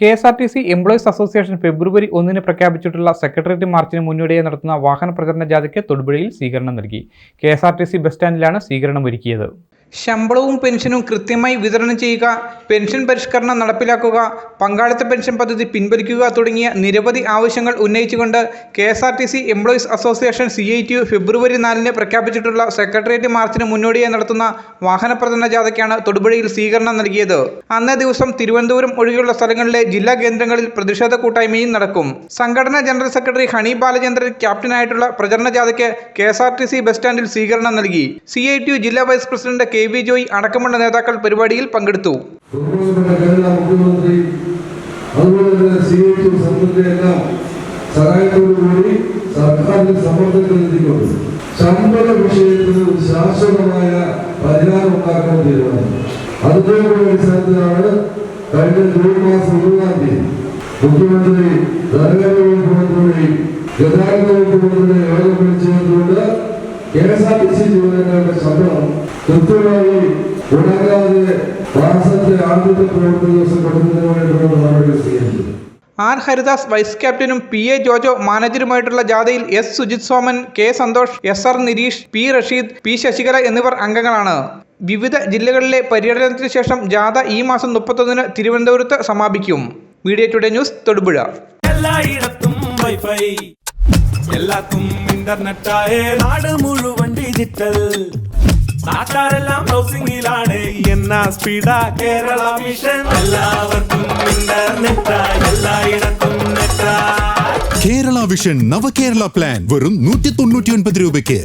K S R T C employees association ഫെബ്രുവരി ഒന്നിന് പ്രഖ്യാപിച്ചിട്ടുള്ള secretariat മാർച്ചിന് മുന്നോടിയായി നടത്തുന്ന വാഹന പ്രചരണ ജാഥയ്ക്ക് തൊടുപുഴയിൽ സ്വീകരണം നൽകി. K S R T C bus സ്റ്റാൻഡിലാണ് സ്വീകരണം ഒരുക്കിയത്. ശമ്പളവും പെൻഷനും കൃത്യമായി വിതരണം ചെയ്യുക പെൻഷൻ പരിഷ്കരണം നടപ്പിലാക്കുക പങ്കാളിത്ത പെൻഷൻ പദ്ധതി പിൻവലിക്കുക തുടങ്ങിയ നിരവധി ആവശ്യങ്ങൾ ഉന്നയിച്ചുകൊണ്ട് K S R T C employees association C I T U February നാലിന് പ്രഖ്യാപിച്ചിട്ടുള്ള സെക്രട്ടേറിയറ്റ് മാർച്ചിന് മുന്നോടിയായി നടത്തുന്ന വാഹന പ്രചരണ ജാഥയ്ക്കാണ് തൊടുപുഴയിൽ സ്വീകരണം നൽകിയത്. അന്നേ ദിവസം തിരുവനന്തപുരം ഒഴികെയുള്ള സ്ഥലങ്ങളിലെ ജില്ലാ കേന്ദ്രങ്ങളിൽ പ്രതിഷേധ കൂട്ടായ്മയും നടക്കും. സംഘടനാ ജനറൽ സെക്രട്ടറി ഹണി ബാലചന്ദ്രൻ ക്യാപ്റ്റനായിട്ടുള്ള പ്രചരണ ജാഥയ്ക്ക് K S R T C bus സ്റ്റാൻഡിൽ സ്വീകരണം നൽകി. സി ഐ ടി യു ജില്ലാ vice president K V Joy അടക്കമുള്ള നേതാക്കൾ പരിപാടിയിൽ പങ്കെടുത്തു. മുഖ്യമന്ത്രി ധനകാര്യ ഗതാഗത വകുപ്പ് മന്ത്രിയുടെ യോഗം വിളിച്ചുകൊണ്ട് K S R T C ജീവനക്കാരുടെ ശമ്പളം കൃത്യമായി ഉണങ്ങാതെ മാസത്തെ ആദ്യത്തെ പ്രവൃത്തി ദിവസം കൊടുക്കുന്നതിന് വേണ്ടിയുള്ള നടപടികൾ സ്വീകരിച്ചത്. ആർ ഹരിദാസ് വൈസ് ക്യാപ്റ്റനും പി എ ജോജോ മാനേജറുമായിട്ടുള്ള ജാഥയിൽ S Sujith Soman K Santhosh S R Nireesh P Rasheed P Sasikala എന്നിവർ അംഗങ്ങളാണ്. വിവിധ ജില്ലകളിലെ പര്യടനത്തിന് ശേഷം ജാഥ ഈ മാസം മുപ്പത്തൊന്നിന് തിരുവനന്തപുരത്ത് സമാപിക്കും. Media today news Thodupuzha. എല്ലായിടത്തും ഇന്റർനെറ്റായേ നാട് മുഴുവൻ ഡിജിറ്റൽ നാട്ടാരെല്ലാം ബ്രൗസിംഗിലാണ് എന്നാ സ്പീഡാ കേരള മിഷൻ എല്ലാവർക്കും ഇന്റർനെറ്റാ എല്ലായിടത്തും കേരള വിഷൻ നവകേരള പ്ലാൻ വെറും നൂറ്റി തൊണ്ണൂറ്റി ഒൻപത് രൂപയ്ക്ക്.